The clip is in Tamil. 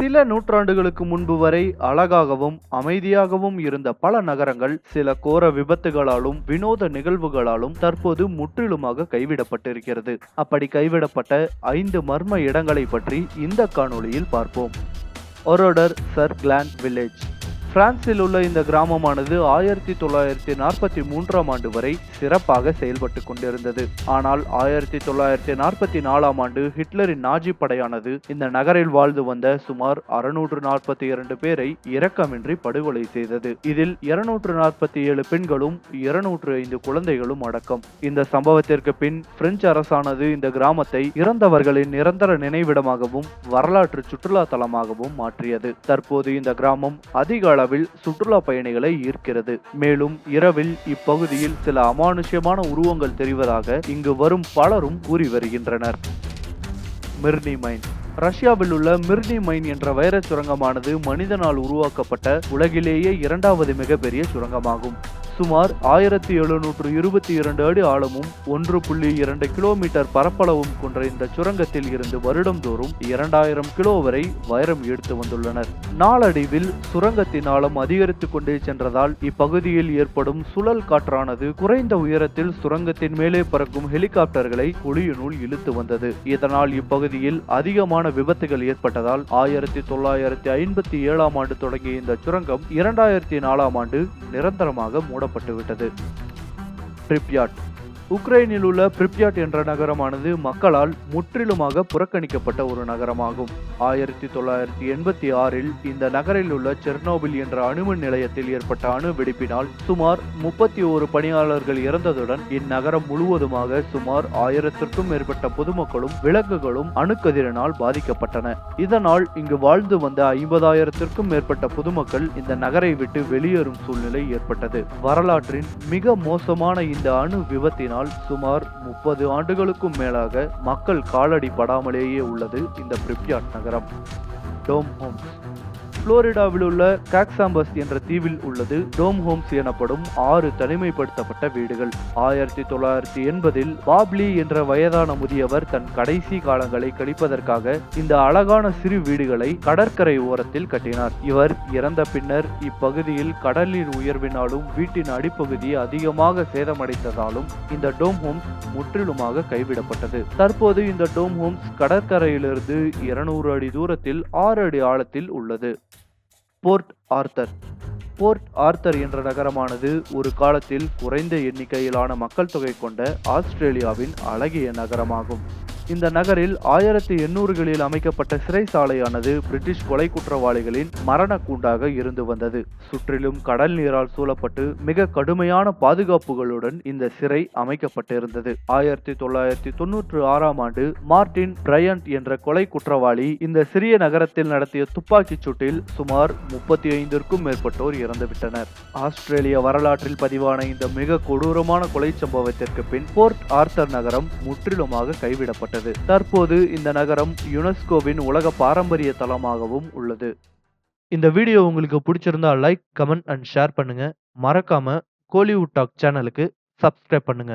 சில நூற்றாண்டுகளுக்கு முன்பு வரை அழகாகவும் அமைதியாகவும் இருந்த பல நகரங்கள் சில கோர விபத்துகளாலும் வினோத நிகழ்வுகளாலும் தற்போது முற்றிலுமாக கைவிடப்பட்டிருக்கிறது. அப்படி கைவிடப்பட்ட ஐந்து மர்ம இடங்களை பற்றி இந்த காணொளியில் பார்ப்போம். Oradour sur Glane village. பிரான்சில் உள்ள இந்த கிராமமானது ஆயிரத்தி தொள்ளாயிரத்தி நாற்பத்தி மூன்றாம் ஆண்டு வரை சிறப்பாக செயல்பட்டு கொண்டிருந்தது. ஆனால் ஆயிரத்தி தொள்ளாயிரத்தி நாற்பத்தி நாலாம் ஆண்டு ஹிட்லரின் நாஜி படையானது இந்த நகரில் வாழ்ந்து வந்த சுமார் அறுநூற்று நாற்பத்தி இரண்டு பேரை இரக்கமின்றி படுகொலை செய்தது. இதில் இருநூற்று நாற்பத்தி ஏழு பெண்களும் இருநூற்று ஐந்து குழந்தைகளும் அடக்கம். இந்த சம்பவத்திற்கு பின் பிரெஞ்சு அரசானது இந்த கிராமத்தை இறந்தவர்களின் நிரந்தர நினைவிடமாகவும் வரலாற்று சுற்றுலா தலமாகவும் மாற்றியது. தற்போது இந்த கிராமம் அதிக அளவில் சுற்றுலா பயணிகளை ஈர்க்கிறது. மேலும் இரவில் இப்பகுதியில் சில அமானுஷ்யமான உருவங்கள் தெரிவதாக இங்கு வரும் பலரும் கூறி வருகின்றனர். Mirny mine. ரஷ்யாவில் உள்ள மிர்னி மைன் என்ற வைரச் சுரங்கமானது மனிதனால் உருவாக்கப்பட்ட உலகிலேயே இரண்டாவது மிகப்பெரிய சுரங்கமாகும். சுமார் ஆயிரத்தி எழுநூற்று இருபத்தி இரண்டு அடி ஆழமும் ஒன்று புள்ளி இரண்டு கிலோமீட்டர் பரப்பளவும் கொண்ட இந்த சுரங்கத்தில் இருந்து வருடந்தோறும் இரண்டாயிரம் கிலோ வரை வைரம் எடுத்து வந்துள்ளனர். நாளடைவில் சுரங்கத்தின் ஆழம் அதிகரித்து கொண்டே சென்றதால் இப்பகுதியில் ஏற்படும் சுழல் காற்றானது குறைந்த உயரத்தில் சுரங்கத்தின் மேலே பறக்கும் ஹெலிகாப்டர்களை குழியினுள் இழுத்து வந்தது. இதனால் இப்பகுதியில் அதிகமான விபத்துகள் ஏற்பட்டதால் ஆயிரத்தி தொள்ளாயிரத்தி ஐம்பத்தி ஏழாம் ஆண்டு தொடங்கிய இந்த சுரங்கம் இரண்டாயிரத்தி நாலாம் ஆண்டு நிரந்தரமாக மூடப்பட்டு விட்டது பிரிப்யாட் உக்ரைனில் உள்ள பிரிப்யாட் என்ற நகரமானது மக்களால் முற்றிலுமாக புறக்கணிக்கப்பட்ட ஒரு நகரமாகும். ஆயிரத்தி தொள்ளாயிரத்தி எண்பத்தி ஆறில் இந்த நகரில் உள்ள செர்னோபில் என்ற அணுமின் நிலையத்தில் ஏற்பட்ட அணு வெடிப்பினால் சுமார் முப்பத்தி ஓரு பணியாளர்கள் இறந்ததுடன் இந்நகரம் முழுவதுமாக சுமார் ஆயிரத்திற்கும் மேற்பட்ட பொதுமக்களும் விலங்குகளும் அணுக்கதிரினால் பாதிக்கப்பட்டன. இதனால் இங்கு வாழ்ந்து வந்த ஐம்பதாயிரத்திற்கும் மேற்பட்ட பொதுமக்கள் இந்த நகரை விட்டு வெளியேறும் சூழ்நிலை ஏற்பட்டது. வரலாற்றின் மிக மோசமான இந்த அணு விபத்தினால் ஆனால் சுமார் முப்பது ஆண்டுகளுக்கும் மேலாக மக்கள் காலடி படாமலேயே உள்ளது இந்த பிரிப்யாட் நகரம். Dome homes. புளோரிடாவில் உள்ள காக்சாம்பஸ் என்ற தீவில் உள்ளது. டோம் ஹோம்ஸ் எனப்படும் ஆறு தனிமைப்படுத்தப்பட்ட வீடுகள். ஆயிரத்தி தொள்ளாயிரத்தி எண்பதில் பாப்லி என்ற வயதான முதியவர் தன் கடைசி காலங்களை கழிப்பதற்காக இந்த அழகான சிறு வீடுகளை கடற்கரை ஓரத்தில் கட்டினார். இவர் இறந்த பின்னர் இப்பகுதியில் கடலின் உயர்வினாலும் வீட்டின் அடிப்பகுதி அதிகமாக சேதமடைந்ததாலும் இந்த டோம் ஹோம்ஸ் முற்றிலுமாக கைவிடப்பட்டது. தற்போது இந்த டோம் ஹோம்ஸ் கடற்கரையிலிருந்து இருநூறு அடி தூரத்தில் ஆறு அடி ஆழத்தில் உள்ளது. Board author. போர்ட் ஆர்த்தர் என்ற நகரமானது ஒரு காலத்தில் குறைந்த எண்ணிக்கையிலான மக்கள் தொகை கொண்ட ஆஸ்திரேலியாவின் அழகிய நகரமாகும். இந்த நகரில் ஆயிரத்தி எண்ணூறுகளில் அமைக்கப்பட்ட சிறைச்சாலையானது பிரிட்டிஷ் கொலை குற்றவாளிகளின் மரண கூண்டாக இருந்து வந்தது. சுற்றிலும் கடல் நீரால் சூழப்பட்டு மிக கடுமையான பாதுகாப்புகளுடன் இந்த சிறை அமைக்கப்பட்டிருந்தது. ஆயிரத்தி தொள்ளாயிரத்தி தொன்னூற்று ஆறாம் ஆண்டு மார்டின் பிரையண்ட் என்ற கொலை குற்றவாளி இந்த சிறிய நகரத்தில் நடத்திய துப்பாக்கிச் சூட்டில் சுமார் முப்பத்தி ஐந்திற்கும் மேற்பட்டோர் இறந்துவிட்டனர். ஆஸ்திரேலிய வரலாற்றில் பதிவான இந்த மிக கொடூரமான கொலை சம்பவத்திற்கு பின் போர்ட் ஆர்த்தர் நகரம் முற்றிலுமாக கைவிடப்பட்டது. வருகிறது தற்போது இந்த நகரம் யுனெஸ்கோவின் உலக பாரம்பரிய தலமாகவும் உள்ளது. இந்த வீடியோ உங்களுக்கு பிடிச்சிருந்தா லைக் கமெண்ட் அண்ட் ஷேர் பண்ணுங்க. மறக்காம கோலிவுட் டாக் சேனலுக்கு சப்ஸ்கிரைப் பண்ணுங்க.